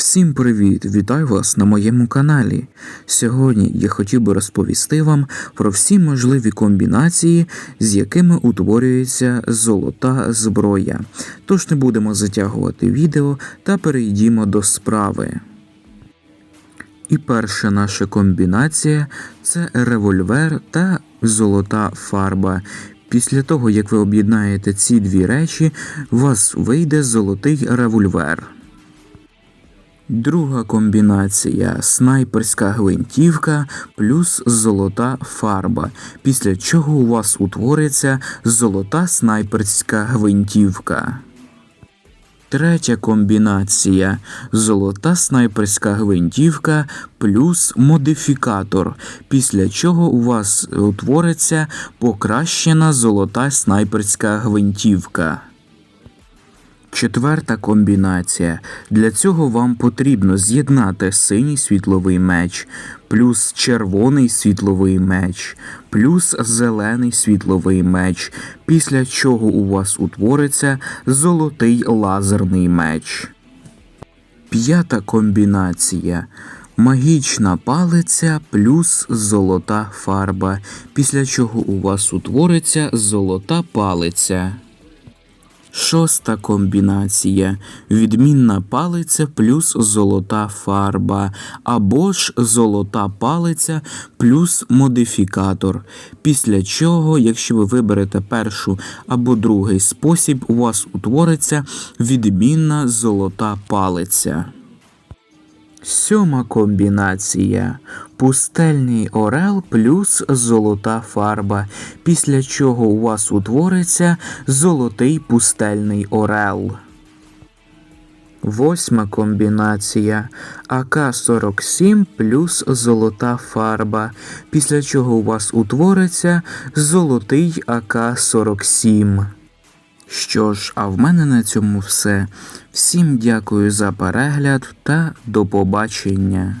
Всім привіт! Вітаю вас на моєму каналі. Сьогодні я хотів би розповісти вам про всі можливі комбінації, з якими утворюється золота зброя. Тож не будемо затягувати відео та перейдімо до справи. І перша наша комбінація це револьвер та золота фарба. Після того, як ви об'єднаєте ці дві речі, у вас вийде золотий револьвер. Друга комбінація снайперська гвинтівка плюс золота фарба, після чого у вас утвориться золота снайперська гвинтівка. Третя комбінація золота снайперська гвинтівка плюс модифікатор, після чого у вас утвориться покращена золота снайперська гвинтівка. Четверта комбінація. Для цього вам потрібно з'єднати синій світловий меч, плюс червоний світловий меч, плюс зелений світловий меч, після чого у вас утвориться золотий лазерний меч. П'ята комбінація. Магічна палиця плюс золота фарба, після чого у вас утвориться золота палиця. Шоста комбінація відмінна палиця плюс золота фарба, або ж золота палиця плюс модифікатор. Після чого, якщо ви виберете першу або другий спосіб, у вас утвориться відмінна золота палиця. Сьома комбінація пустельний орел плюс золота фарба, після чого у вас утвориться золотий пустельний орел. Восьма комбінація АК-47 плюс золота фарба, після чого у вас утвориться золотий АК-47. Що ж, а в мене на цьому все. Всім дякую за перегляд та до побачення.